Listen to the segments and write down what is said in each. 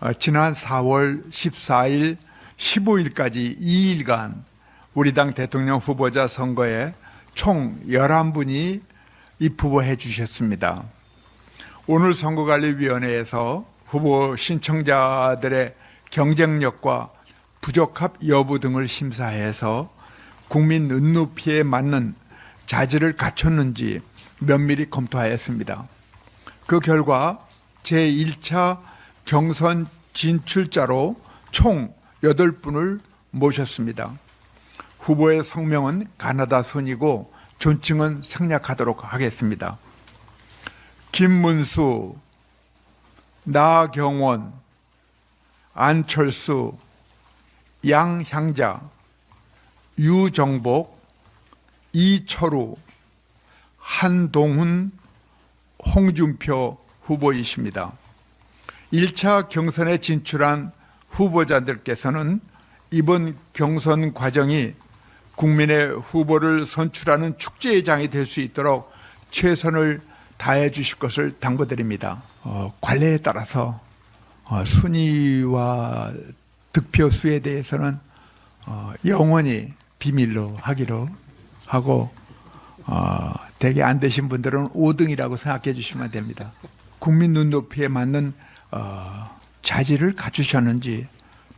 어, 지난 4월 14일, 15일까지 2일간 우리 당 대통령 후보자 선거에 총 11분이 입후보해 주셨습니다. 오늘 선거관리위원회에서 후보 신청자들의 경쟁력과 부적합 여부 등을 심사해서 국민 눈높이에 맞는 자질을 갖췄는지 면밀히 검토하였습니다. 그 결과 제1차 경선 진출자로 총 8분을 모셨습니다. 후보의 성명은 가나다 순이고 존칭은 생략하도록 하겠습니다. 김문수, 나경원, 안철수, 양향자, 유정복, 이철우, 한동훈, 홍준표 후보이십니다. 1차 경선에 진출한 후보자들께서는 이번 경선 과정이 국민의 후보를 선출하는 축제의 장이 될 수 있도록 최선을 다해 주실 것을 당부드립니다. 어, 관례에 따라서 어, 순위와 득표 수에 대해서는 어, 영원히 비밀로 하기로 하고 어, 대개 안 되신 분들은 5등이라고 생각해 주시면 됩니다. 국민 눈높이에 맞는 어, 자질을 갖추셨는지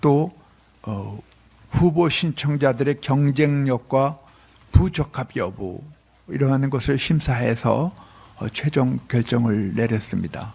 또 어, 후보 신청자들의 경쟁력과 부적합 여부 이러한 것을 심사해서 어, 최종 결정을 내렸습니다.